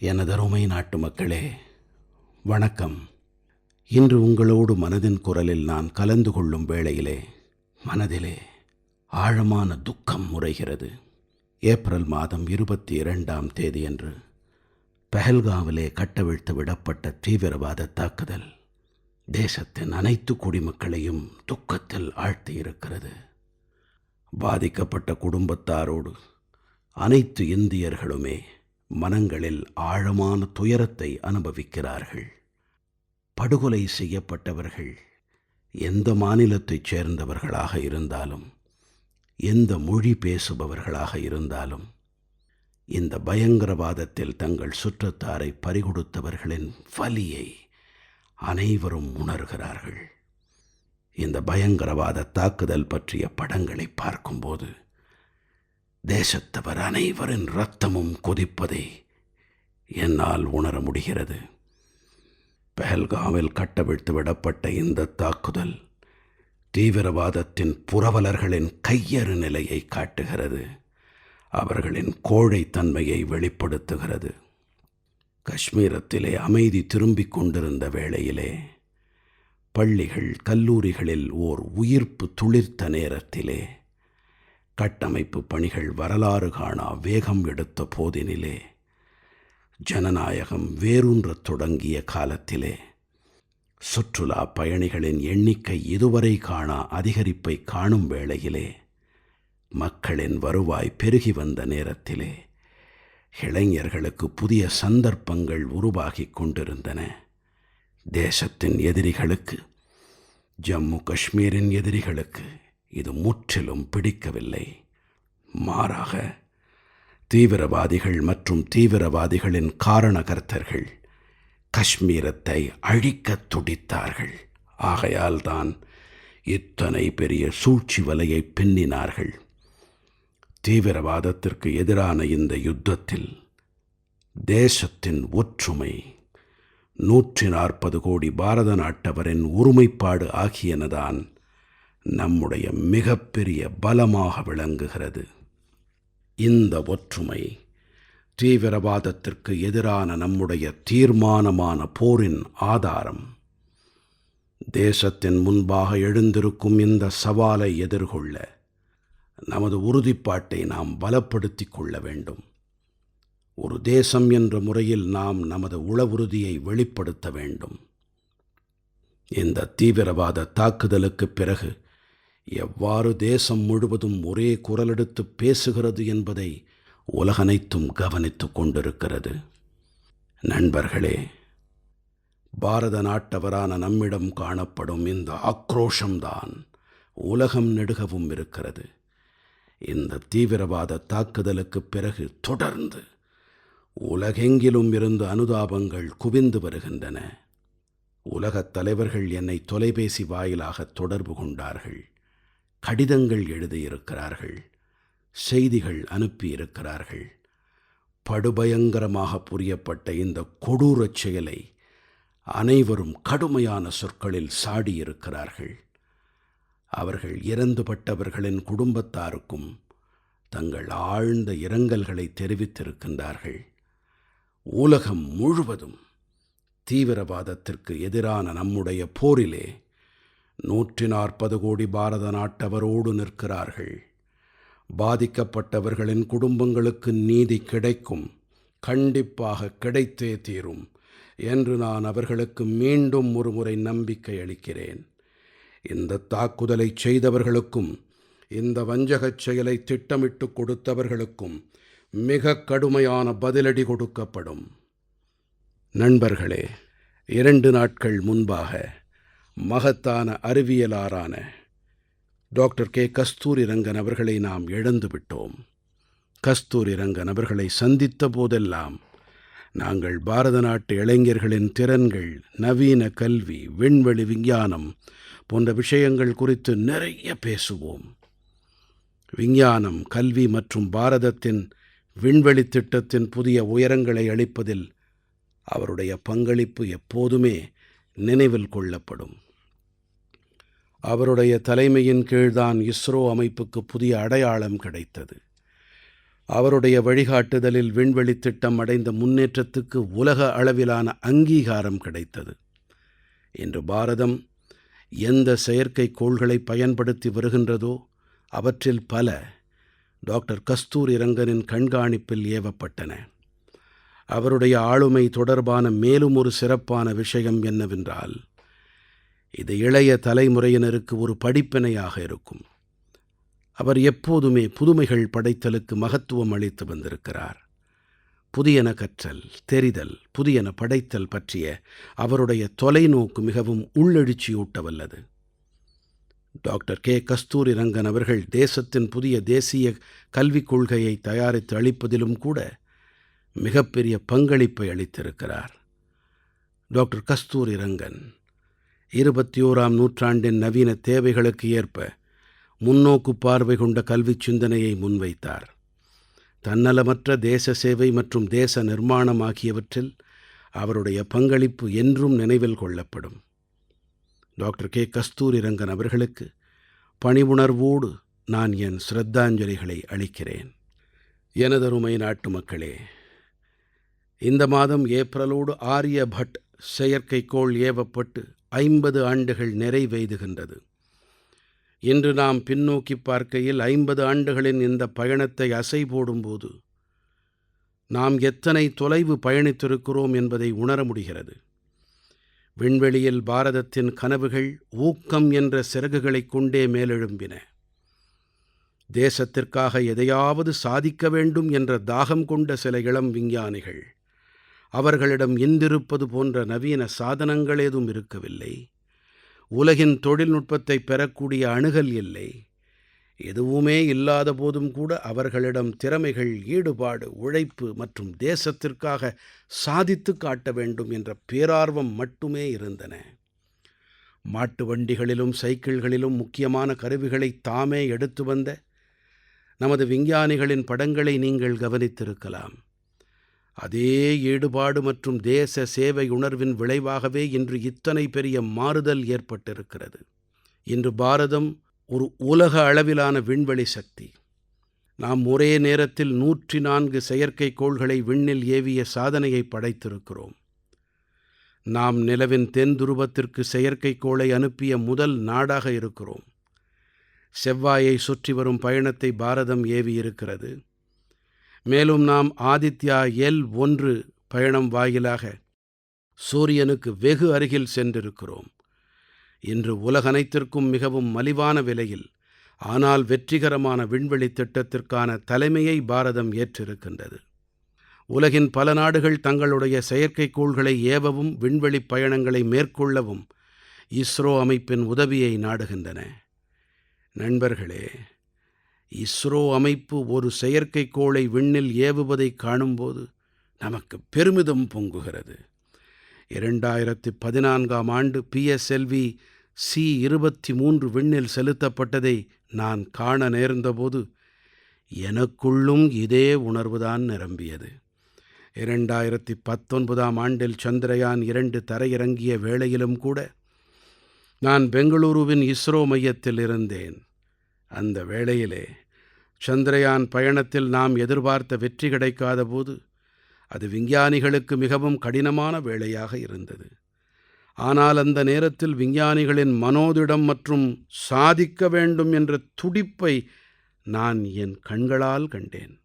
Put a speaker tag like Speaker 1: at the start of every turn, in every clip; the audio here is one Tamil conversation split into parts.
Speaker 1: எனதருமை நாட்டு மக்களே வணக்கம். இன்று உங்களோடு மனதின் குரலில் நான் கலந்து கொள்ளும் வேளையிலே மனதிலே ஆழமான துக்கம் முறைகிறது ஏப்ரல் மாதம் இருபத்தி இரண்டாம் தேதியன்று பெஹல்காவிலே கட்டவிழ்த்து விடப்பட்ட தீவிரவாத தாக்குதல் தேசத்தின் அனைத்து குடிமக்களையும் துக்கத்தில் ஆழ்த்தியிருக்கிறது. பாதிக்கப்பட்ட குடும்பத்தாரோடு அனைத்து இந்தியர்களுமே மனங்களில் ஆழமான துயரத்தை அனுபவிக்கிறார்கள். படுகொலை செய்யப்பட்டவர்கள் எந்த மாநிலத்தைச் சேர்ந்தவர்களாக இருந்தாலும் எந்த மொழி பேசுபவர்களாக இருந்தாலும் இந்த பயங்கரவாதத்தில் தங்கள் சுற்றத்தாரை பறிகொடுத்தவர்களின் வலியை அனைவரும் உணர்கிறார்கள். இந்த பயங்கரவாத தாக்குதல் பற்றிய படங்களை பார்க்கும்போது தேசத்தவர் அனைவரின் இரத்தமும் கொதிப்பதை என்னால் உணர முடிகிறது. பெஹல்காவில் கட்டவிழ்த்து விடப்பட்ட இந்த தாக்குதல் தீவிரவாதத்தின் புரவலர்களின் கையறு நிலையை காட்டுகிறது. அவர்களின் கோழைத்தன்மையை வெளிப்படுத்துகிறது. காஷ்மீரத்திலே அமைதி திரும்பிக் கொண்டிருந்த வேளையிலே பள்ளிகள் கல்லூரிகளில் ஓர் உயிர்ப்பு துளிர்த்த நேரத்திலே கட்டமைப்பு பணிகள் வரலாறு காணா வேகம் எடுத்த போதினிலே ஜனநாயகம் வேரூன்றத் தொடங்கிய காலத்திலே சுற்றுலா பயணிகளின் எண்ணிக்கை இதுவரை காணா அதிகரிப்பை காணும் வேளையிலே மக்களின் வருவாய் பெருகி வந்த நேரத்திலே இளைஞர்களுக்கு புதிய சந்தர்ப்பங்கள் உருவாகிக் கொண்டிருந்தன. தேசத்தின் எதிரிகளுக்கு ஜம்மு காஷ்மீரின் எதிரிகளுக்கு இது முற்றிலும் பிடிக்கவில்லை. மாறாக தீவிரவாதிகள் மற்றும் தீவிரவாதிகளின் காரணகர்த்தர்கள் காஷ்மீரத்தை அழிக்கத் துடித்தார்கள். ஆகையால்தான் இத்தனை பெரிய சூழ்ச்சி வலையை பின்னினார்கள். தீவிரவாதத்திற்கு எதிரான இந்த யுத்தத்தில் தேசத்தின் ஒற்றுமை நூற்றி நாற்பது கோடி பாரத நாட்டவரின் ஒருமைப்பாடு ஆகியனதான் நம்முடைய மிகப்பெரிய பலமாக விளங்குகிறது. இந்த ஒற்றுமை தீவிரவாதத்திற்கு எதிரான நம்முடைய தீர்மானமான போரின் ஆதாரம். தேசத்தின் முன்பாக எழுந்திருக்கும் இந்த சவாலை எதிர்கொள்ள நமது உறுதிப்பாட்டை நாம் பலப்படுத்திக் கொள்ள வேண்டும். ஒரு தேசம் என்ற முறையில் நாம் நமது உளவுறுதியை வெளிப்படுத்த வேண்டும். இந்த தீவிரவாத தாக்குதலுக்குப் பிறகு எவ்வாறு தேசம் முழுவதும் ஒரே குரலெடுத்து பேசுகிறது என்பதை உலகனைத்தும் கவனித்துக் கொண்டிருக்கிறது. நண்பர்களே பாரத நாட்டவரான நம்மிடம் காணப்படும் இந்த ஆக்ரோஷம்தான் உலகம் நெடுகவும் இருக்கிறது. இந்த தீவிரவாத தாக்குதலுக்குப் பிறகு தொடர்ந்து உலகெங்கிலும் இருந்து அனுதாபங்கள் குவிந்து வருகின்றன. உலகத் தலைவர்கள் என்னை தொலைபேசி வாயிலாக தொடர்பு கொண்டார்கள். கடிதங்கள் எழுதியிருக்கிறார்கள் செய்திகள் அனுப்பியிருக்கிறார்கள். படுபயங்கரமாக புரியப்பட்ட இந்த கொடூரச் செயலை அனைவரும் கடுமையான சொற்களில் சாடியிருக்கிறார்கள். அவர்கள் இறந்துபட்டவர்களின் குடும்பத்தாருக்கும் தங்கள் ஆழ்ந்த இரங்கல்களை தெரிவித்திருக்கின்றார்கள். உலகம் முழுவதும் தீவிரவாதத்திற்கு எதிரான நம்முடைய போரிலே நூற்றி நாற்பது கோடி பாரத நாட்டவரோடு நிற்கிறார்கள். பாதிக்கப்பட்டவர்களின் குடும்பங்களுக்கு நீதி கிடைக்கும். கண்டிப்பாக கிடைத்தே தீரும் என்று நான் அவர்களுக்கு மீண்டும் ஒருமுறை நம்பிக்கை அளிக்கிறேன். இந்த தாக்குதலை செய்தவர்களுக்கும் இந்த வஞ்சகச் செயலை திட்டமிட்டு கொடுத்தவர்களுக்கும் மிக கடுமையான பதிலடி கொடுக்கப்படும். நண்பர்களே இரண்டு நாட்கள் முன்பாக மகத்தான அறிவியலாரான டாக்டர் கே. கஸ்தூரி ரங்கன் அவர்களை நாம் இழந்து விட்டோம். கஸ்தூரி ரங்கன் அவர்களை சந்தித்த போதெல்லாம் நாங்கள் பாரத நாட்டு இளைஞர்களின் திறன்கள் நவீன கல்வி விண்வெளி விஞ்ஞானம் போன்ற விஷயங்கள் குறித்து நிறைய பேசுவோம். விஞ்ஞானம் கல்வி மற்றும் பாரதத்தின் விண்வெளி திட்டத்தின் புதிய உயரங்களை அளிப்பதில் அவருடைய பங்களிப்பு எப்போதுமே நினைவில் கொள்ளப்படும். அவருடைய தலைமையின் கீழ்தான் இஸ்ரோ அமைப்புக்கு புதிய அடையாளம் கிடைத்தது. அவருடைய வழிகாட்டுதலில் விண்வெளித் திட்டம் அடைந்த முன்னேற்றத்துக்கு உலக அளவிலான அங்கீகாரம் கிடைத்தது. இன்று பாரதம் எந்த செயற்கைக்கோள்களை பயன்படுத்தி வருகின்றதோ அவற்றில் பல டாக்டர் கஸ்தூரிரங்கனின் கண்காணிப்பில் ஏவப்பட்டன. அவருடைய ஆளுமை தொடர்பான மேலும் ஒரு சிறப்பான விஷயம் என்னவென்றால் இது இளைய தலைமுறையினருக்கு ஒரு படிப்பினையாக இருக்கும். அவர் எப்போதுமே புதுமைகள் படைத்தலுக்கு மகத்துவம் அளித்து வந்திருக்கிறார். புதியன கற்றல் தெரிதல் புதியன படைத்தல் பற்றிய அவருடைய தொலைநோக்கு மிகவும் உள்ளெழுச்சியூட்ட வல்லது டாக்டர் கே. கஸ்தூரி ரங்கன் அவர்கள் தேசத்தின் புதிய தேசிய கல்விக் கொள்கையை தயாரித்து அளிப்பதிலும் கூட மிகப்பெரிய பங்களிப்பை அளித்திருக்கிறார். டாக்டர் கஸ்தூரி ரங்கன் இருபத்தி ஓராம் நூற்றாண்டின் நவீன தேவைகளுக்கு ஏற்ப முன்னோக்கு பார்வை கொண்ட கல்விச் சிந்தனையை முன்வைத்தார். தன்னலமற்ற தேச சேவை மற்றும் தேச நிர்மாணம் ஆகியவற்றில் அவருடைய பங்களிப்பு என்றும் நினைவில் கொள்ளப்படும். Doctor K. கஸ்தூரிரங்கன் அவர்களுக்கு பணிவுணர்வோடு நான் என் சிரத்தாஞ்சலிகளை அளிக்கிறேன். எனதருமை நாட்டு மக்களே இந்த மாதம் ஏப்ரலோடு ஆரியபட் செயற்கைக்கோள் ஏவப்பட்டு ஐம்பது ஆண்டுகள் நிறைவெய்துகின்றது இன்று நாம் பின்னோக்கி பார்க்கையில் ஐம்பது ஆண்டுகளின் இந்த பயணத்தை அசை போடும்போது நாம் எத்தனை தொலைவு பயணித்திருக்கிறோம் என்பதை உணர முடிகிறது. விண்வெளியில் பாரதத்தின் கனவுகள் ஊக்கம் என்ற சிறகுகளைக் கொண்டே மேலெழும்பின. தேசத்திற்காக எதையாவது சாதிக்க வேண்டும் என்ற தாகம் கொண்ட சில இளம் விஞ்ஞானிகள் அவர்களிடம் இன்றிருப்பது போன்ற நவீன சாதனங்கள் ஏதும் இருக்கவில்லை. உலகின் தொழில்நுட்பத்தை பெறக்கூடிய அணுகல் இல்லை. எதுவுமே இல்லாத போதும் கூட அவர்களிடம் திறமைகள் ஈடுபாடு உழைப்பு மற்றும் தேசத்திற்காக சாதித்து காட்ட வேண்டும் என்ற பேரார்வம் மட்டுமே இருந்தன. மாட்டு வண்டிகளிலும் சைக்கிள்களிலும் முக்கியமான கருவிகளை தாமே எடுத்து வந்த நமது விஞ்ஞானிகளின் படங்களை நீங்கள் கவனித்திருக்கலாம். அதே ஈடுபாடு மற்றும் தேச சேவை உணர்வின் விளைவாகவே இன்று இத்தனை பெரிய மாறுதல் ஏற்பட்டிருக்கிறது. இன்று பாரதம் ஒரு உலக அளவிலான விண்வெளி சக்தி. நாம் ஒரே நேரத்தில் நூற்றி நான்கு செயற்கைக்கோள்களை விண்ணில் ஏவிய சாதனையை படைத்திருக்கிறோம். நாம் நிலவின் தென் துருவத்திற்கு செயற்கைக்கோளை அனுப்பிய முதல் நாடாக இருக்கிறோம். செவ்வாயை சுற்றி வரும் பயணத்தை பாரதம் ஏவியிருக்கிறது. மேலும் நாம் ஆதித்யா எல் ஒன்று பயணம் வாயிலாக சூரியனுக்கு வெகு அருகில் சென்றிருக்கிறோம். இன்று உலகனைத்திற்கும் மிகவும் மலிவான விலையில் ஆனால் வெற்றிகரமான விண்வெளி திட்டத்திற்கான தலைமையை பாரதம் ஏற்றிருக்கின்றது. உலகின் பல நாடுகள் தங்களுடைய செயற்கைக்கோள்களை ஏவவும் விண்வெளிப் பயணங்களை மேற்கொள்ளவும் இஸ்ரோ அமைப்பின் உதவியை நாடுகின்றன. நண்பர்களே இஸ்ரோ அமைப்பு ஒரு செயற்கைக்கோளை விண்ணில் ஏவுவதைக் காணும்போது நமக்கு பெருமிதம் பொங்குகிறது. இரண்டாயிரத்தி பதினான்காம் ஆண்டு பிஎஸ்எல்வி சி இருபத்தி மூன்று விண்ணில் செலுத்தப்பட்டதை நான் காண நேர்ந்தபோது எனக்குள்ளும் இதே உணர்வுதான் நிரம்பியது. இரண்டாயிரத்தி பத்தொன்பதாம் ஆண்டில் சந்திரயான் இரண்டு தரையிறங்கிய வேளையிலும் கூட நான் பெங்களூருவின் இஸ்ரோ மையத்தில் இருந்தேன். அந்த வேளையிலே சந்திரயான் பயணத்தில் நாம் எதிர்பார்த்த வெற்றி கிடைக்காத போது அது விஞ்ஞானிகளுக்கு மிகவும் கடினமான வேளையாக இருந்தது. ஆனால் அந்த நேரத்தில் விஞ்ஞானிகளின் மனோதிடம் மற்றும் சாதிக்க வேண்டும் என்ற துடிப்பை நான் என் கண்களால் கண்டேன்.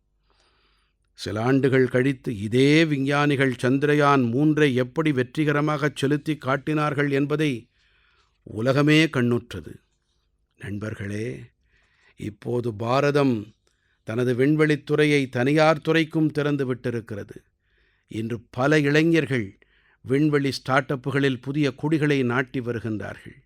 Speaker 1: சில ஆண்டுகள் கழித்து இதே விஞ்ஞானிகள் சந்திரயான் மூன்றை எப்படி வெற்றிகரமாகச் செலுத்தி காட்டினார்கள் என்பதை உலகமே கண்ணுற்றது. நண்பர்களே இப்போது பாரதம் தனது விண்வெளித் துறையை தனியார் துறைக்கும் திறந்து விட்டிருக்கிறது. இன்று பல இளைஞர்கள் விண்வெளி ஸ்டார்ட் அப்புகளில் புதிய கொடிகளை நாட்டி வருகின்றார்கள்.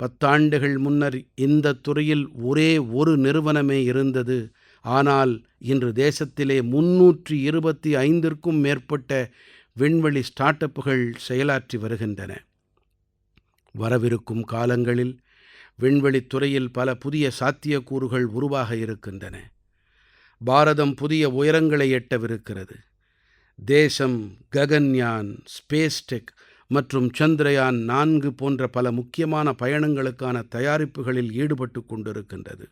Speaker 1: பத்தாண்டுகள் முன்னர் இந்த துறையில் ஒரே ஒரு நிறுவனமே இருந்தது. ஆனால் இன்று தேசத்திலே முன்னூற்றி இருபத்தி ஐந்திற்கும் மேற்பட்ட விண்வெளி ஸ்டார்ட் அப்புகள் செயலாற்றி வருகின்றன. வரவிருக்கும் காலங்களில் விண்வெளித் துறையில் பல புதிய சாத்தியக்கூறுகள் உருவாக இருக்கின்றன. பாரதம் புதிய உயரங்களை எட்டவிருக்கிறது. தேசம் ககன்யான் ஸ்பேஸ்டெக் மற்றும் சந்திரயான் நான்கு போன்ற பல முக்கியமான பயணங்களுக்கான தயாரிப்புகளில் ஈடுபட்டு கொண்டிருக்கின்றது.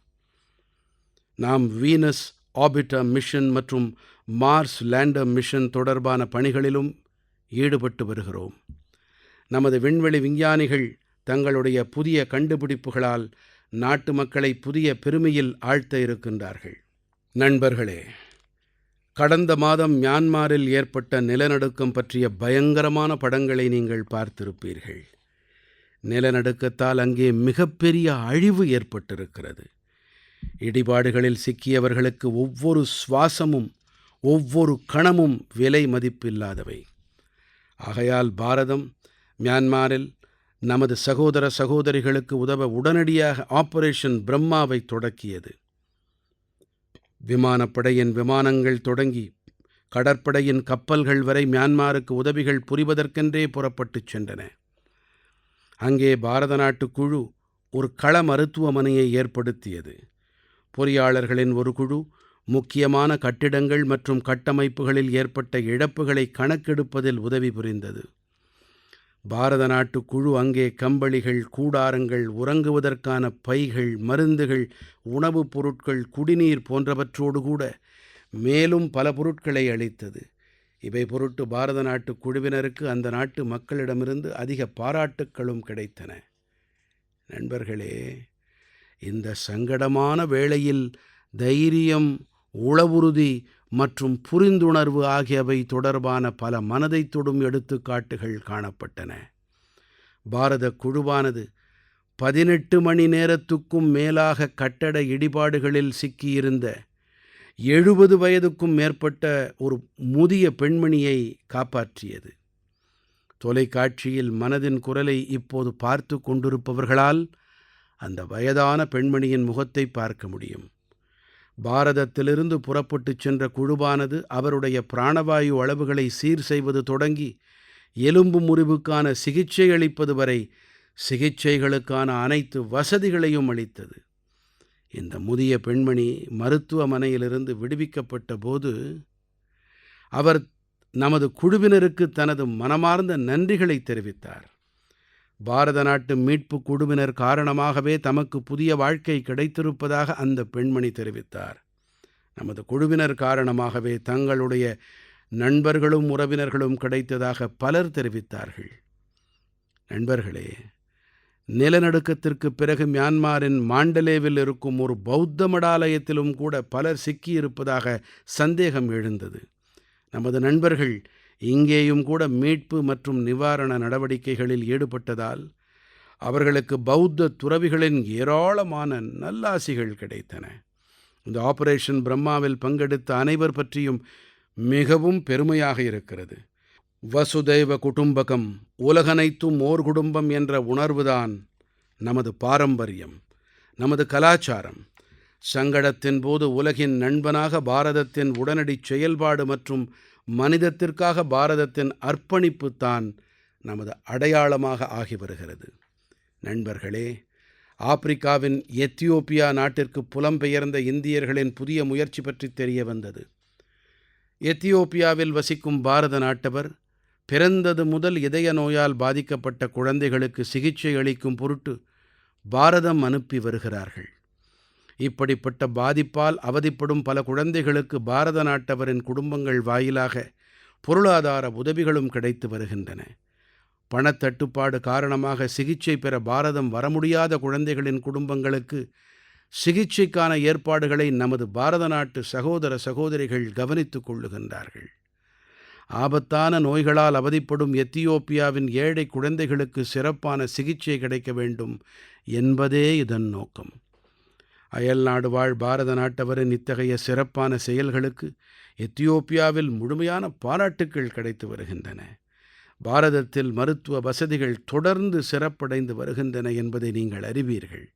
Speaker 1: நாம் வீனஸ் ஆபிட்டர் மிஷன் மற்றும் மார்ஸ் லேண்டர் மிஷன் தொடர்பான பணிகளிலும் ஈடுபட்டு வருகிறோம். நமது விண்வெளி விஞ்ஞானிகள் தங்களுடைய புதிய கண்டுபிடிப்புகளால் நாட்டு மக்களை புதிய பெருமையில் ஆழ்த்த இருக்கின்றார்கள். நண்பர்களே கடந்த மாதம் மியான்மாரில் ஏற்பட்ட நிலநடுக்கம் பற்றிய பயங்கரமான படங்களை நீங்கள் பார்த்திருப்பீர்கள். நிலநடுக்கத்தால் அங்கே மிகப்பெரிய அழிவு ஏற்பட்டிருக்கிறது. இடிபாடுகளில் சிக்கியவர்களுக்கு ஒவ்வொரு சுவாசமும் ஒவ்வொரு கணமும் விலை மதிப்பில்லாதவை. ஆகையால் பாரதம் மியான்மாரில் நமது சகோதர சகோதரிகளுக்கு உதவ உடனடியாக ஆபரேஷன் பிரம்மாவை தொடக்கியது. விமானப்படையின் விமானங்கள் தொடங்கி கடற்படையின் கப்பல்கள் வரை மியான்மாருக்கு உதவிகள் புரிவதற்கென்றே புறப்பட்டுச் சென்றன. அங்கே பாரத நாட்டு குழு ஒரு கள மருத்துவமனையை ஏற்படுத்தியது. பொறியாளர்களின் ஒரு குழு முக்கியமான கட்டிடங்கள் மற்றும் கட்டமைப்புகளில் ஏற்பட்ட இழப்புகளை கணக்கெடுப்பதில் உதவி புரிந்தது. பாரத நாட்டு குழு அங்கே கம்பளிகள் கூடாரங்கள் உறங்குவதற்கான பைகள் மருந்துகள் உணவுப் பொருட்கள் குடிநீர் போன்றவற்றோடு கூட மேலும் பல பொருட்களை அளித்தது. இவை பொருட்டு பாரத நாட்டு குழுவினருக்கு அந்த நாட்டு மக்களிடமிருந்து அதிக பாராட்டுக்களும் கிடைத்தன. நண்பர்களே இந்த சங்கடமான வேளையில் தைரியம் உளவுறுதி மற்றும் புரிந்துணர்வு ஆகியவை தொடர்பான பல மனதைத் தொடும் எடுத்துக்காட்டுகள் காணப்பட்டன. பாரத குழுவானது பதினெட்டு மணி நேரத்துக்கும் மேலாக கட்டட இடிபாடுகளில் சிக்கியிருந்த எழுபது வயதுக்கும் மேற்பட்ட ஒரு முதிய பெண்மணியை காப்பாற்றியது. தொலைக்காட்சியில் மனதின் குரலை இப்போது பார்த்து கொண்டிருப்பவர்களால் அந்த வயதான பெண்மணியின் முகத்தை பார்க்க முடியும். பாரதத்திலிருந்து புறப்பட்டுச் சென்ற குழுவானது அவருடைய பிராணவாயு அளவுகளை சீர் செய்வது தொடங்கி எலும்பு முறிவுக்கான சிகிச்சை அளிப்பது வரை சிகிச்சைகளுக்கான அனைத்து வசதிகளையும் அளித்தது. இந்த முதிய பெண்மணி மருத்துவமனையிலிருந்து விடுவிக்கப்பட்ட போது அவர் நமது குழுவினருக்கு தனது மனமார்ந்த நன்றிகளை தெரிவித்தார். பாரத நாட்டு மீட்புக் குழுவினர் காரணமாகவே தமக்கு புதிய வாழ்க்கை கிடைத்திருப்பதாக அந்த பெண்மணி தெரிவித்தார். நமது குழுவினர் காரணமாகவே தங்களுடைய நண்பர்களும் உறவினர்களும் கிடைத்ததாக பலர் தெரிவித்தார்கள். நண்பர்களே நிலநடுக்கத்திற்கு பிறகு மியான்மாரின் மாண்டலேவில் இருக்கும் ஒரு பௌத்த மடாலயத்திலும் கூட பலர் சிக்கியிருப்பதாக சந்தேகம் எழுந்தது. நமது நண்பர்கள் இங்கேயும் கூட மீட்பு மற்றும் நிவாரண நடவடிக்கைகளில் ஈடுபட்டதால் அவர்களுக்கு பௌத்த துறவிகளின் ஏராளமான நல்லாசிகள் கிடைத்தன. இந்த ஆபரேஷன் பிரம்மாவில் பங்கெடுத்த அனைவர் பற்றியும் மிகவும் பெருமையாக இருக்கிறது. வசுதைவ குடும்பகம் உலகனைத்தும் ஓர் குடும்பம் என்ற உணர்வுதான் நமது பாரம்பரியம் நமது கலாச்சாரம். சங்கடத்தின் போது உலகின் நண்பனாக பாரதத்தின் உடனடி செயல்பாடு மற்றும் மனிதத்திற்காக பாரதத்தின் அர்ப்பணிப்பு தான் நமது அடையாளமாக ஆகி வருகிறது. நண்பர்களே ஆப்பிரிக்காவின் எத்தியோப்பியா நாட்டிற்கு புலம்பெயர்ந்த இந்தியர்களின் புதிய முயற்சி பற்றி தெரிய வந்தது. எத்தியோப்பியாவில் வசிக்கும் பாரத நாட்டவர் பிறந்தது முதல் இதய நோயால் பாதிக்கப்பட்ட குழந்தைகளுக்கு சிகிச்சை அளிக்கும் பொருட்டு பாரதம் அனுப்பி வருகிறார்கள். இப்படிப்பட்ட பாதிப்பால் அவதிப்படும் பல குழந்தைகளுக்கு பாரத நாட்டவரின் குடும்பங்கள் வாயிலாக பொருளாதார உதவிகளும் கிடைத்து வருகின்றன. பணத்தட்டுப்பாடு காரணமாக சிகிச்சை பெற பாரதம் வர முடியாத குழந்தைகளின் குடும்பங்களுக்கு சிகிச்சைக்கான ஏற்பாடுகளை நமது பாரத நாட்டு சகோதர சகோதரிகள் கவனித்துக் கொள்ளுகின்றார்கள். ஆபத்தான நோய்களால் அவதிப்படும் எத்தியோப்பியாவின் ஏழை குழந்தைகளுக்கு சிறப்பான சிகிச்சை கிடைக்க வேண்டும் என்பதே இதன் நோக்கம். அயல்நாடு வாழ் பாரத நாட்டவரின் இத்தகைய சிறப்பான செயல்களுக்கு எத்தியோப்பியாவில் முழுமையான பாராட்டுக்கள் கிடைத்து வருகின்றன. பாரதத்தில் மருத்துவ வசதிகள் தொடர்ந்து சிறப்படைந்து வருகின்றன என்பதை நீங்கள் அறிவீர்கள்.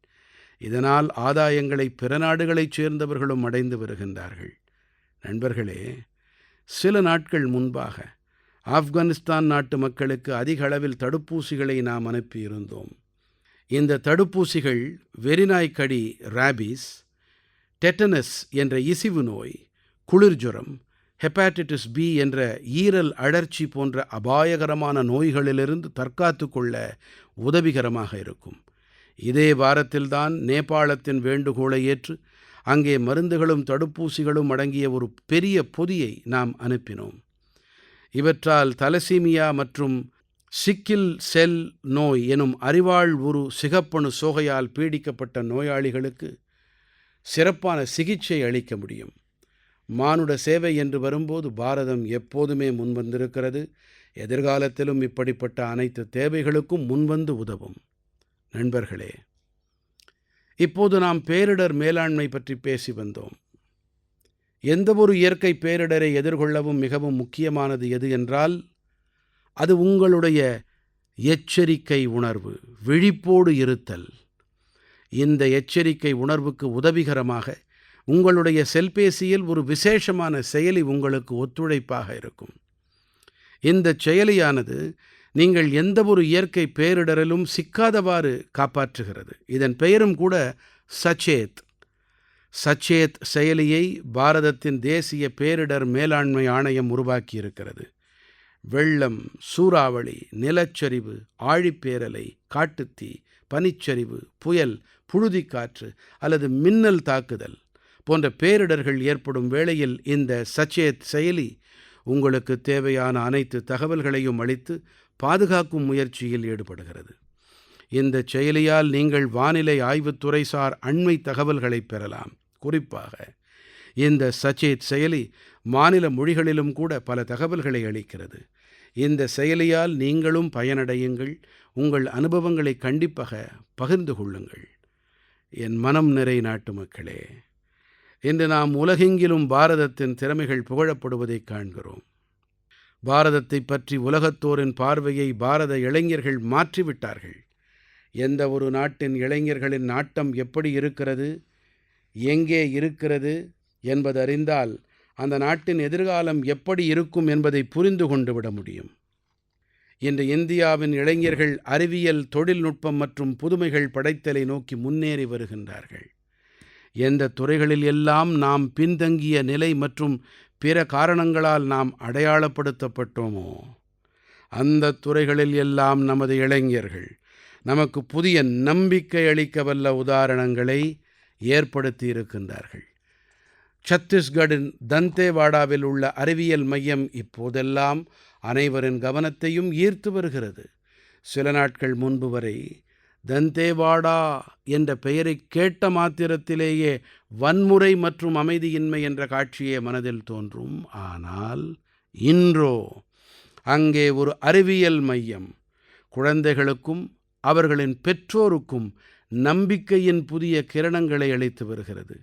Speaker 1: இதனால் ஆதாயங்களை பிற நாடுகளைச் சேர்ந்தவர்களும் அடைந்து வருகின்றார்கள். நண்பர்களே சில நாட்கள் முன்பாக ஆப்கானிஸ்தான் நாட்டு மக்களுக்கு அதிக அளவில் தடுப்பூசிகளை நாம் அனுப்பியிருந்தோம். இந்த தடுப்பூசிகள் வெறிநாய்க்கடி ராபீஸ் டெட்டனஸ் என்ற இசிவு நோய் குளிர்ஜுரம் ஹெப்பாட்டிட்டிஸ் பி என்ற ஈரல் அழற்சி போன்ற அபாயகரமான நோய்களிலிருந்து தற்காத்து கொள்ள உதவிகரமாக இருக்கும். இதே வாரத்தில்தான் நேபாளத்தின் வேண்டுகோளை ஏற்று அங்கே மருந்துகளும் தடுப்பூசிகளும் அடங்கிய ஒரு பெரிய பொதியை நாம் அனுப்பினோம். இவற்றால் தலசீமியா மற்றும் சிக்கில் செல் நோய் எனும் அறிவாள் உரு சிகப்பணு சோகையால் பீடிக்கப்பட்ட நோயாளிகளுக்கு சிறப்பான சிகிச்சை அளிக்க முடியும். மானுட சேவை என்று வரும்போது பாரதம் எப்போதுமே முன்வந்திருக்கிறது. எதிர்காலத்திலும் இப்படிப்பட்ட அனைத்து தேவைகளுக்கும் முன்வந்து உதவும். நண்பர்களே இப்போது நாம் பேரிடர் மேலாண்மை பற்றி பேசி வந்தோம். எந்த ஒரு இயற்கை பேரிடரை எதிர்கொள்ளவும் மிகவும் முக்கியமானது எது என்றால் அது உங்களுடைய எச்சரிக்கை உணர்வு விழிப்போடு இருத்தல். இந்த எச்சரிக்கை உணர்வுக்கு உதவிகரமாக உங்களுடைய செல்பேசியில் ஒரு விசேஷமான செயலி உங்களுக்கு ஒத்துழைப்பாக இருக்கும். இந்த செயலியானது நீங்கள் எந்த ஒரு இயற்கை பேரிடரிலும் சிக்காதவாறு காப்பாற்றுகிறது. இதன் பெயரும் கூட சச்சேத். சச்சேத் செயலியை பாரதத்தின் தேசிய பேரிடர் மேலாண்மை ஆணையம் உருவாக்கியிருக்கிறது. வெள்ளம் சூறாவளி நிலச்சரிவு ஆழிப்பேரலை காட்டுத்தீ பனிச்சரிவு புயல் புழுதிக்காற்று அல்லது மின்னல் தாக்குதல் போன்ற பேரிடர்கள் ஏற்படும் வேளையில் இந்த சச்சேத் செயலி உங்களுக்கு தேவையான அனைத்து தகவல்களையும் அளித்து பாதுகாக்கும் முயற்சியில் ஈடுபடுகிறது. இந்த செயலியால் நீங்கள் வானிலை ஆய்வுத்துறைசார் அண்மை தகவல்களை பெறலாம். குறிப்பாக இந்த சச்சேத் செயலி மாநில மொழிகளிலும் கூட பல தகவல்களை அளிக்கிறது. இந்த செயலியால் நீங்களும் பயனடையுங்கள். உங்கள் அனுபவங்களை கண்டிப்பாக பகிர்ந்து கொள்ளுங்கள். என் மனம் நிறை நாட்டு மக்களே இன்று நாம் உலகெங்கிலும் பாரதத்தின் திறமைகள் புகழப்படுவதைக் காண்கிறோம். பாரதத்தை பற்றி உலகத்தோரின் பார்வையை பாரத இளைஞர்கள் மாற்றிவிட்டார்கள். எந்த ஒரு நாட்டின் இளைஞர்களின் நாட்டம் எப்படி இருக்கிறது எங்கே இருக்கிறது என்பதறிந்தால் அந்த நாட்டின் எதிர்காலம் எப்படி இருக்கும் என்பதை புரிந்து கொண்டு விட முடியும். இன்று இந்தியாவின் இளைஞர்கள் அறிவியல் தொழில்நுட்பம் மற்றும் புதுமைகள் படைத்தலை நோக்கி முன்னேறி வருகின்றார்கள். எந்த துறைகளில் எல்லாம் நாம் பின்தங்கிய நிலை மற்றும் பிற காரணங்களால் நாம் அடையாளப்படுத்தப்பட்டோமோ அந்த துறைகளில் எல்லாம் நமது இளைஞர்கள் நமக்கு புதிய நம்பிக்கை அளிக்கவல்ல உதாரணங்களை ஏற்படுத்தி இருக்கின்றார்கள். சத்தீஸ்கடின் தந்தேவாடாவில் உள்ள அறிவியல் மையம் இப்போதெல்லாம் அனைவரின் கவனத்தையும் ஈர்த்து வருகிறது. சில நாட்கள் முன்பு வரை தந்தேவாடா என்ற பெயரை கேட்ட மாத்திரத்திலேயே வன்முறை மற்றும் அமைதியின்மை என்ற காட்சியே மனதில் தோன்றும். ஆனால் இன்றோ அங்கே ஒரு அறிவியல் மையம். குழந்தைகளுக்கும் அவர்களின் பெற்றோருக்கும் நம்பிக்கையின் புதிய கிரணங்களை அளித்து வருகிறது.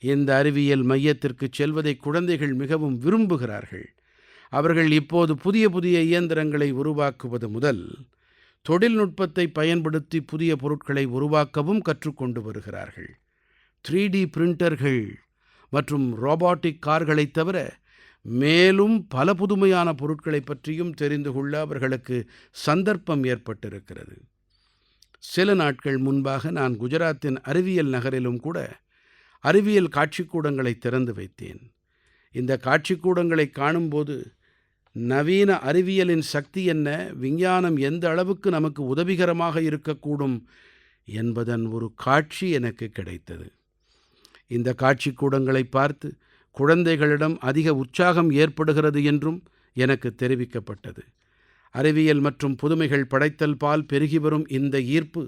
Speaker 1: இந்த அறிவியல் மையத்திற்கு செல்வதை குழந்தைகள் மிகவும் விரும்புகிறார்கள். அவர்கள் இப்போது புதிய புதிய இயந்திரங்களை உருவாக்குவது முதல் தொழில்நுட்பத்தை பயன்படுத்தி புதிய பொருட்களை உருவாக்கவும் கற்றுக்கொண்டு வருகிறார்கள். த்ரீ டி பிரிண்டர்கள் மற்றும் ரோபாட்டிக் கார்களைத் தவிர மேலும் பல புதுமையான பொருட்களை பற்றியும் தெரிந்து கொள்ள அவர்களுக்கு சந்தர்ப்பம் ஏற்பட்டிருக்கிறது. சில நாட்கள் முன்பாக நான் குஜராத்தின் அறிவியல் நகரிலும் கூட அறிவியல் காட்சிக்கூடங்களை திறந்து வைத்தேன். இந்த காட்சிக்கூடங்களை காணும்போது நவீன அறிவியலின் சக்தி என்ன விஞ்ஞானம் எந்த அளவுக்கு நமக்கு உதவிகரமாக இருக்கக்கூடும் என்பதன் ஒரு காட்சி எனக்கு கிடைத்தது. இந்த காட்சிக்கூடங்களை பார்த்து குழந்தைகளிடம் அதிக உற்சாகம் ஏற்படுகிறது என்றும் எனக்கு தெரிவிக்கப்பட்டது. அறிவியல் மற்றும் புதுமைகள் படைத்தல் பால் பெருகி வரும் இந்த ஈர்ப்பு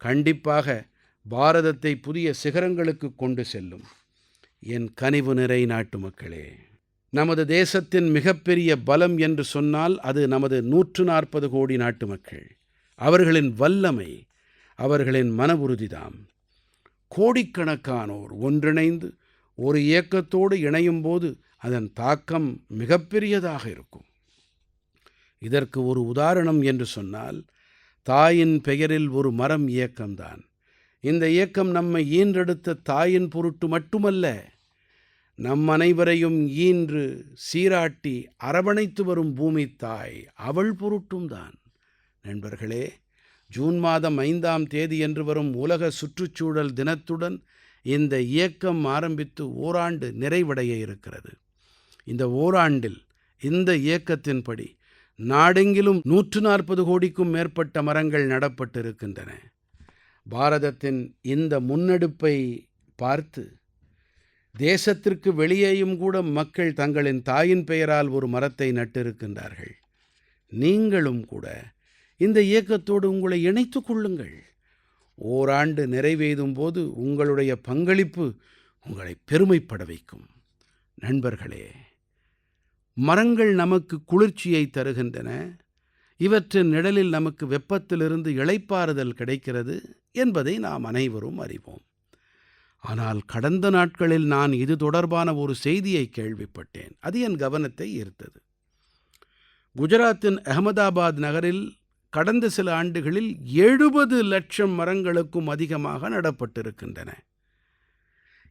Speaker 1: கண்டிப்பாக பாரதத்தை புதிய சிகரங்களுக்கு கொண்டு செல்லும். என் கனிவு நிறை நாட்டு மக்களே நமது தேசத்தின் மிகப்பெரிய பலம் என்று சொன்னால் அது நமது நூற்று நாற்பது கோடி நாட்டு மக்கள் அவர்களின் வல்லமை அவர்களின் மன உறுதிதாம் கோடிக்கணக்கானோர் ஒன்றிணைந்து ஒரு இயக்கத்தோடு இணையும் போது அதன் தாக்கம் மிகப்பெரியதாக இருக்கும். இதற்கு ஒரு உதாரணம் என்று சொன்னால் தாயின் பெயரில் ஒரு மரம் இயக்கம்தான். இந்த இயக்கம் நம்மை ஈன்றெடுத்த தாயின் பொருட்டு மட்டுமல்ல நம் அனைவரையும் ஈன்று சீராட்டி அரவணைத்து வரும் பூமி தாய் அவள் பொருட்டும் தான். நண்பர்களே ஜூன் மாதம் ஐந்தாம் தேதியன்று வரும் உலக சுற்றுச்சூழல் தினத்துடன் இந்த இயக்கம் ஆரம்பித்து ஓராண்டு நிறைவடைய இருக்கிறது. இந்த ஓராண்டில் இந்த இயக்கத்தின்படி நாடெங்கிலும் நூற்று நாற்பது கோடிக்கும் மேற்பட்ட மரங்கள் நடப்பட்டிருக்கின்றன. பாரதத்தின் இந்த முன்னெடுப்பை பார்த்து தேசத்திற்கு வெளியேயும் கூட மக்கள் தங்களின் தாயின் பெயரால் ஒரு மரத்தை நட்டிருக்கின்றார்கள். நீங்களும் கூட இந்த இயக்கத்தோடு உங்களை இணைத்துக் கொள்ளுங்கள். ஓராண்டு நிறைவேதும் போது உங்களுடைய பங்களிப்பு உங்களை பெருமைப்பட வைக்கும். நண்பர்களே மரங்கள் நமக்கு குளிர்ச்சியை தருகின்றன. இவற்றின் நிழலில் நமக்கு வெப்பத்திலிருந்து இளைப்பாறுதல் கிடைக்கிறது என்பதை நாம் அனைவரும் அறிவோம். ஆனால் கடந்த நாட்களில் நான் இது தொடர்பான ஒரு செய்தியை கேள்விப்பட்டேன். அது என் கவனத்தை ஈர்த்தது. குஜராத்தின் அகமதாபாத் நகரில் கடந்த சில ஆண்டுகளில் எழுபது லட்சம் மரங்களுக்கும் அதிகமாக நடப்பட்டிருக்கின்றன.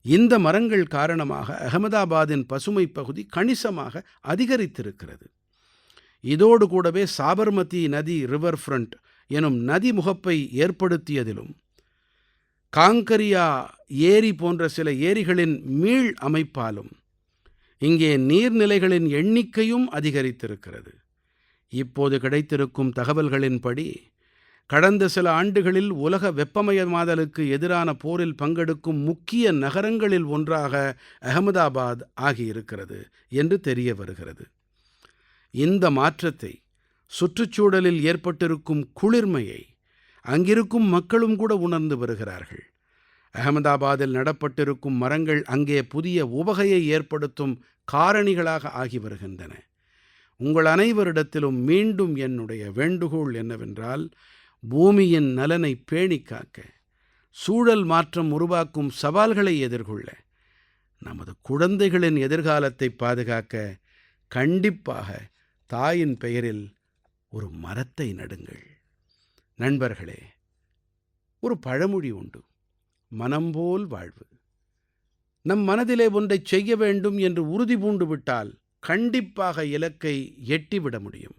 Speaker 1: இந்த மரங்கள் காரணமாக அகமதாபாதின் பசுமை பகுதி கணிசமாக அதிகரித்திருக்கிறது. இதோடு கூடவே சாபர்மதி நதி ரிவர் ஃப்ரண்ட் எனும் நதி முகப்பை ஏற்படுத்தியதிலும் காங்கரியா ஏரி போன்ற சில ஏரிகளின் மீள் அமைப்பாலும் இங்கே நீர்நிலைகளின் எண்ணிக்கையும் அதிகரித்திருக்கிறது. இப்போது கிடைத்திருக்கும் தகவல்களின்படி கடந்த சில ஆண்டுகளில் உலக வெப்பமயமாதலுக்கு எதிரான போரில் பங்கெடுக்கும் முக்கிய நகரங்களில் ஒன்றாக அகமதாபாத் ஆகியிருக்கிறது என்று தெரிய வருகிறது. இந்த மாற்றத்தை சுற்றுச்சூழலில் ஏற்பட்டிருக்கும் குளிர்மையை அங்கிருக்கும் மக்களும் கூட உணர்ந்து வருகிறார்கள். அகமதாபாத்தில் நடப்பட்டிருக்கும் மரங்கள் அங்கே புதிய உவகையை ஏற்படுத்தும் காரணிகளாக ஆகி வருகின்றன. உங்கள் அனைவரிடத்திலும் மீண்டும் என்னுடைய வேண்டுகோள் என்னவென்றால் பூமியின் நலனை பேணிக்காக்க சூழல் மாற்றம் உருவாக்கும் சவால்களை எதிர்கொள்ள நமது குழந்தைகளின் எதிர்காலத்தை பாதுகாக்க கண்டிப்பாக தாயின் பெயரில் ஒரு மரத்தை நடுங்கள். நண்பர்களே ஒரு பழமொழி உண்டு. மனம்போல் வாழ்வு. நம் மனதிலே ஒன்றைச் செய்ய வேண்டும் என்று உறுதி பூண்டு விட்டால் கண்டிப்பாக இலக்கை எட்டிவிட முடியும்.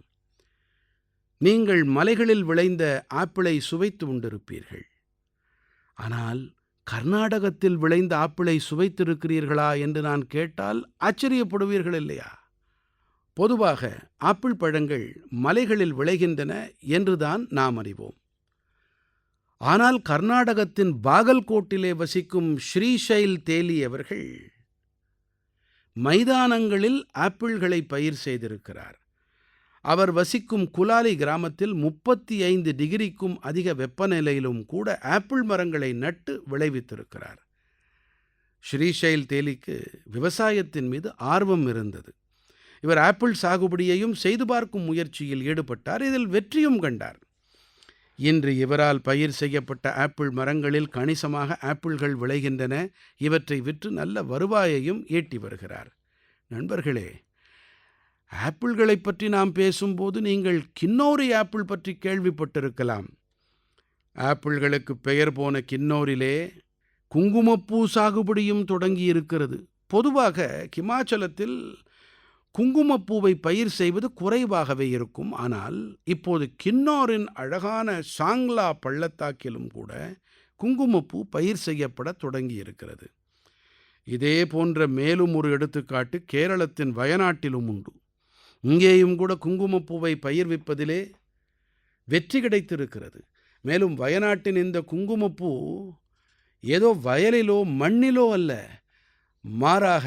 Speaker 1: நீங்கள் மலைகளில் விளைந்த ஆப்பிளை சுவைத்து உண்டிருப்பீர்கள். ஆனால் கர்நாடகத்தில் விளைந்த ஆப்பிளை சுவைத்திருக்கிறீர்களா என்று நான் கேட்டால் ஆச்சரியப்படுவீர்கள் இல்லையா? பொதுவாக ஆப்பிள் பழங்கள் மலைகளில் விளைகின்றன என்றுதான் நாம் அறிவோம். ஆனால் கர்நாடகத்தின் பாகல்கோட்டிலே வசிக்கும் ஸ்ரீஷைல் தேலி அவர்கள் மைதானங்களில் ஆப்பிள்களை பயிர் செய்திருக்கிறார். அவர் வசிக்கும் குலாலி கிராமத்தில் முப்பத்தி ஐந்து டிகிரிக்கும் அதிக வெப்பநிலையிலும் கூட ஆப்பிள் மரங்களை நட்டு விளைவித்திருக்கிறார். ஸ்ரீஷைல் தேலிக்கு விவசாயத்தின் மீது ஆர்வம் இருந்தது. இவர் ஆப்பிள் சாகுபடியையும் செய்து பார்க்கும் முயற்சியில் ஈடுபட்டார். இதில் வெற்றியும் கண்டார். இன்று இவரால் பயிர் செய்யப்பட்ட ஆப்பிள் மரங்களில் கணிசமாக ஆப்பிள்கள் விளைகின்றன. இவற்றை விற்று நல்ல வருவாயையும் ஈட்டி வருகிறார். நண்பர்களே ஆப்பிள்களைப் பற்றி நாம் பேசும்போது நீங்கள் கின்னோரி ஆப்பிள் பற்றி கேள்விப்பட்டிருக்கலாம். ஆப்பிள்களுக்கு பெயர் போன கின்னோரிலே குங்குமப்பூ சாகுபடியும் தொடங்கியிருக்கிறது. பொதுவாக ஹிமாச்சலத்தில் குங்குமப்பூவை பயிர் செய்வது குறைவாகவே இருக்கும். ஆனால் இப்போது கின்னோரின் அழகான சாங்லா பள்ளத்தாக்கிலும் கூட குங்குமப்பூ பயிர் செய்யப்பட தொடங்கியிருக்கிறது. இதே போன்ற மேலும் ஒரு எடுத்துக்காட்டு கேரளத்தின் வயநாட்டிலும் உண்டு. இங்கேயும் கூட குங்குமப்பூவை பயிர்விப்பதிலே வெற்றி கிடைத்திருக்கிறது. மேலும் வயநாட்டின் இந்த குங்குமப்பூ ஏதோ வயலிலோ மண்ணிலோ அல்ல மாறாக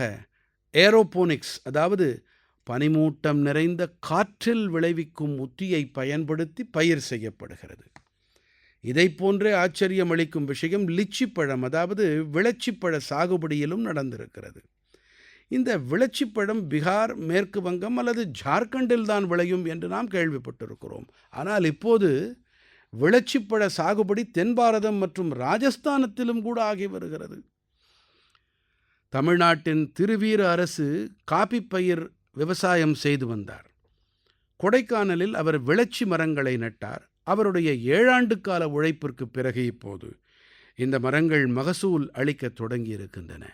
Speaker 1: ஏரோபோனிக்ஸ் அதாவது பனிமூட்டம் நிறைந்த காற்றில் விளைவிக்கும் உத்தியை பயன்படுத்தி பயிர் செய்யப்படுகிறது. இதைப் போன்றே ஆச்சரியமளிக்கும் விஷயம் லிச்சிப்பழம் அதாவது விளச்சிப்பழ சாகுபடியிலும் நடந்திருக்கிறது. இந்த விளச்சிப்பழம் பீகார் மேற்கு வங்கம் அல்லது ஜார்க்கண்டில் தான் விளையும் என்று நாம் கேள்விப்பட்டிருக்கிறோம். ஆனால் இப்போது விளச்சிப்பழ சாகுபடி தென் பாரதம் மற்றும் ராஜஸ்தானத்திலும் கூட ஆகி வருகிறது. தமிழ்நாட்டின் திருவீர அரசு காப்பி பயிர் விவசாயம் செய்து வந்தார். கொடைக்கானலில் அவர் விளச்சி மரங்களை நட்டார். அவருடைய ஏழாண்டு கால உழைப்பிற்கு பிறகு இப்போது இந்த மரங்கள் மகசூல் அளிக்கத் தொடங்கியிருக்கின்றன.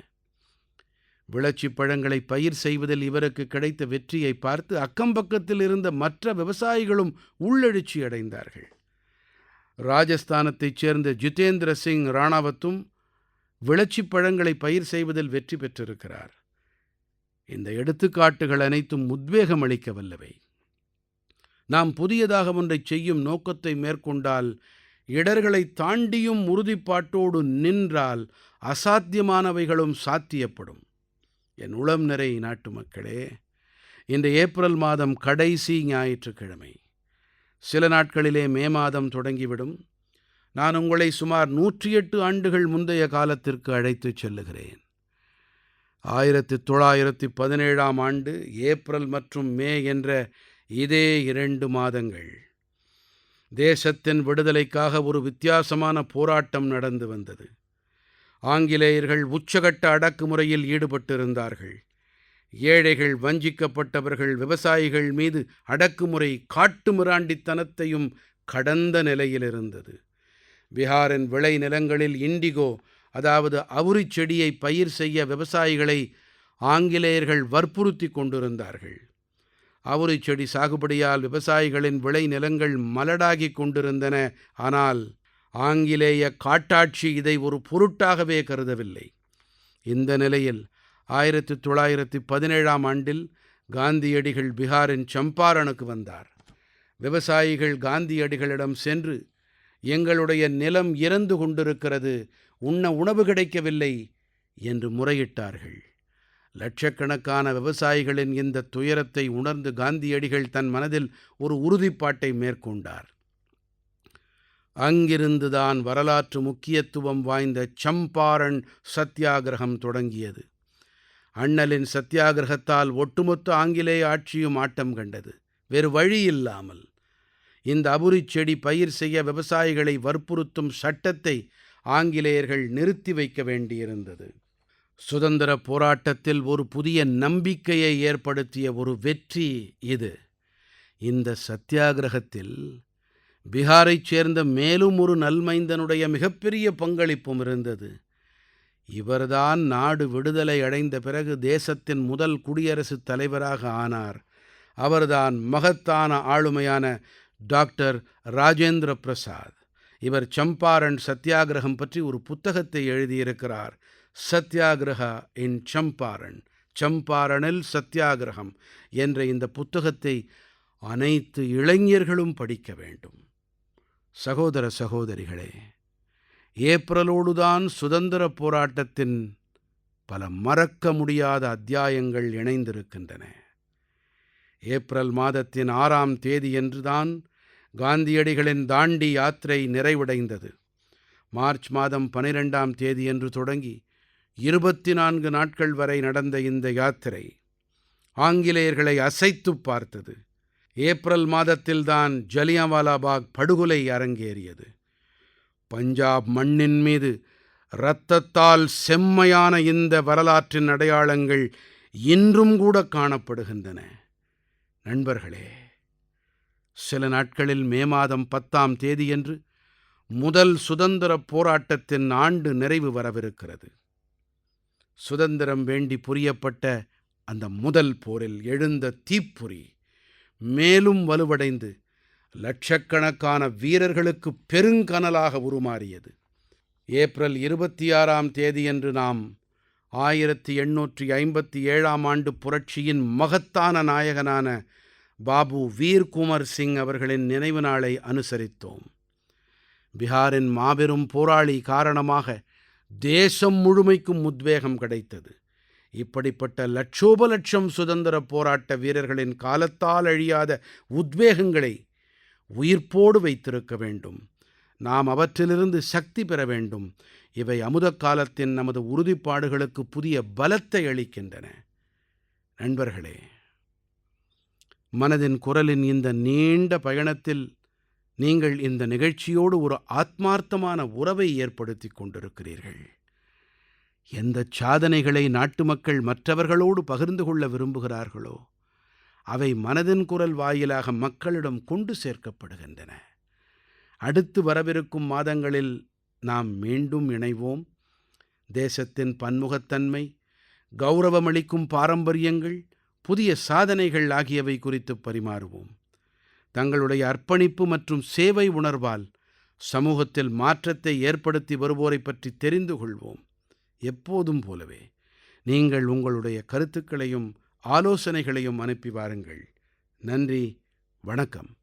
Speaker 1: விளச்சி பழங்களை பயிர் செய்வதில் இவருக்கு கிடைத்த வெற்றியை பார்த்து அக்கம்பக்கத்தில் இருந்த மற்ற விவசாயிகளும் உள்ளெழுச்சி அடைந்தார்கள். ராஜஸ்தானத்தைச் சேர்ந்த ஜிதேந்திர சிங் ராணாவத்தும் விளச்சி பழங்களை பயிர் செய்வதில் வெற்றி பெற்றிருக்கிறார். இந்த எடுத்துக்காட்டுகள் அனைத்தும் உத்வேகம் அளிக்க வல்லவை. நாம் புதியதாக ஒன்றைச் செய்யும் நோக்கத்தை மேற்கொண்டால் இடர்களை தாண்டியும் உறுதிப்பாட்டோடு நின்றால் அசாத்தியமானவைகளும் சாத்தியப்படும். என் உளம் நிறை நாட்டு மக்களே இன்று ஏப்ரல் மாதம் கடைசி ஞாயிற்றுக்கிழமை. சில நாட்களிலே மே மாதம் தொடங்கிவிடும். நான் உங்களை சுமார் 108 ஆண்டுகள் முந்தைய காலத்திற்கு அழைத்துச் செல்லுகிறேன். 1917ஆம் ஆண்டு ஏப்ரல் மற்றும் மே என்ற இதே இரண்டு மாதங்கள். தேசத்தின் விடுதலைக்காக ஒரு வித்தியாசமான போராட்டம் நடந்து வந்தது. ஆங்கிலேயர்கள் உச்சகட்ட அடக்குமுறையில் ஈடுபட்டிருந்தார்கள். ஏழைகள் வஞ்சிக்கப்பட்டவர்கள் விவசாயிகள் மீது அடக்குமுறை காட்டுமிராண்டித்தனத்தையும் கடந்த நிலையில் இருந்தது பிஹாரின் விளை நிலங்களில் இண்டிகோ அதாவது அவுரிச் செடியை பயிர் செய்ய விவசாயிகளை ஆங்கிலேயர்கள் வற்புறுத்திக் கொண்டிருந்தார்கள். அவுரி செடி சாகுபடியால் விவசாயிகளின் விளை நிலங்கள் மலடாகிக் கொண்டிருந்தன. ஆனால் ஆங்கிலேய காட்டாட்சி இதை ஒரு பொருட்டாகவே கருதவில்லை. இந்த நிலையில் 1917ஆம் ஆண்டில் காந்தியடிகள் பிஹாரின் சம்பாரனுக்கு வந்தார். விவசாயிகள் காந்தியடிகளிடம் சென்று எங்களுடைய நிலம் இறந்து கொண்டிருக்கிறது. உண்ண உணவு கிடைக்கவில்லை என்று முறையிட்டார்கள். லட்சக்கணக்கான விவசாயிகளின் இந்த துயரத்தை உணர்ந்து காந்தியடிகள் தன் மனதில் ஒரு உறுதிப்பாட்டை மேற்கொண்டார். அங்கிருந்துதான் வரலாற்று முக்கியத்துவம் வாய்ந்த சம்பாரண் சத்தியாகிரகம் தொடங்கியது. அண்ணலின் சத்தியாகிரகத்தால் ஒட்டுமொத்த ஆங்கிலேய ஆட்சியும் ஆட்டம் கண்டது. வேறு வழி இல்லாமல். இந்த அபுரி செடி பயிர் செய்ய விவசாயிகளை வற்புறுத்தும் சட்டத்தை ஆங்கிலேயர்கள் நிறுத்தி வைக்க வேண்டியிருந்தது. சுதந்திரப் போராட்டத்தில் ஒரு புதிய நம்பிக்கையை ஏற்படுத்திய ஒரு வெற்றி இது. இந்த சத்தியாகிரகத்தில் பிஹாரைச் சேர்ந்த மேலும் ஒரு நல்மைந்தனுடைய மிகப்பெரிய பங்களிப்பும் இருந்தது. இவர்தான் நாடு விடுதலை அடைந்த பிறகு தேசத்தின் முதல் குடியரசுத் தலைவராக ஆனார். அவர்தான் மகத்தான ஆளுமையான டாக்டர் ராஜேந்திர பிரசாத். இவர் சம்பாரண் சத்தியாகிரகம் பற்றி ஒரு புத்தகத்தை எழுதியிருக்கிறார். சத்தியாகிரகா இன் சம்பாரண் சம்பாரணில் சத்தியாகிரகம் என்ற இந்த புத்தகத்தை அனைத்து இளைஞர்களும் படிக்க வேண்டும். சகோதர சகோதரிகளே ஏப்ரலோடுதான் சுதந்திர சுதந்திரப் போராட்டத்தின் பல மறக்க முடியாத அத்தியாயங்கள் இணைந்திருக்கின்றன. ஏப்ரல் மாதத்தின் ஆறாம் தேதியன்றுதான் காந்தியடிகளின் தாண்டி யாத்திரை நிறைவடைந்தது. மார்ச் மாதம் 12ஆம் தேதியன்று தொடங்கி 24 நாட்கள் வரை நடந்த இந்த யாத்திரை ஆங்கிலேயர்களை அசைத்துப் பார்த்தது. ஏப்ரல் மாதத்தில்தான் ஜலியாவாலாபாக் பாக் படுகொலை அரங்கேறியது. பஞ்சாப் மண்ணின் மீது இரத்தத்தால் செம்மையான இந்த வரலாற்றின் அடையாளங்கள் இன்றும் கூட காணப்படுகின்றன. நண்பர்களே சில நாட்களில் மே மாதம் பத்தாம் தேதியன்று முதல் சுதந்திரப் போராட்டத்தின் ஆண்டு நிறைவு வரவிருக்கிறது. சுதந்திரம் வேண்டி புரியப்பட்ட அந்த முதல் போரில் எழுந்த தீப்பொறி மேலும் வலுவடைந்து லட்சக்கணக்கான வீரர்களுக்கு பெருங்கனலாக உருமாறியது. ஏப்ரல் 26ஆம் தேதியன்று நாம் 1857ஆம் ஆண்டு புரட்சியின் மகத்தான நாயகனான பாபு வீர் குமர் சிங் அவர்களின் நினைவு நாளை அனுசரித்தோம். பிஹாரின் மாபெரும் போராளி காரணமாக தேசம் முழுமைக்கும் உத்வேகம் கிடைத்தது. இப்படிப்பட்ட லட்சோப லட்சம் சுதந்திரப் போராட்ட வீரர்களின் காலத்தால் அழியாத உத்வேகங்களை உயிர்ப்போடு வைத்திருக்க வேண்டும். நாம் அவற்றிலிருந்து சக்தி பெற வேண்டும். இவை அமுத காலத்தின் நமது உறுதிப்பாடுகளுக்கு புதிய பலத்தை அளிக்கின்றன. நண்பர்களே மனதின் குரலின் இந்த நீண்ட பயணத்தில் நீங்கள் இந்த நிகழ்ச்சியோடு ஒரு ஆத்மார்த்தமான உறவை ஏற்படுத்திக் கொண்டிருக்கிறீர்கள். எந்தச் சாதனைகளை நாட்டு மக்கள் மற்றவர்களோடு பகிர்ந்து கொள்ள விரும்புகிறார்களோ அவை மனதின் குரல் வாயிலாக மக்களிடம் கொண்டு சேர்க்கப்படுகின்றன. அடுத்து வரவிருக்கும் மாதங்களில் நாம் மீண்டும் இணைவோம். தேசத்தின் பன்முகத்தன்மை கௌரவமளிக்கும் பாரம்பரியங்கள் புதிய சாதனைகள் ஆகியவை குறித்து பரிமாறுவோம். தங்களுடைய அர்ப்பணிப்பு மற்றும் சேவை உணர்வால் சமூகத்தில் மாற்றத்தை ஏற்படுத்தி வருவோரைப் பற்றி தெரிந்து கொள்வோம். எப்போதும் போலவே நீங்கள் உங்களுடைய கருத்துக்களையும் ஆலோசனைகளையும் அனுப்பி வாருங்கள். நன்றி வணக்கம்.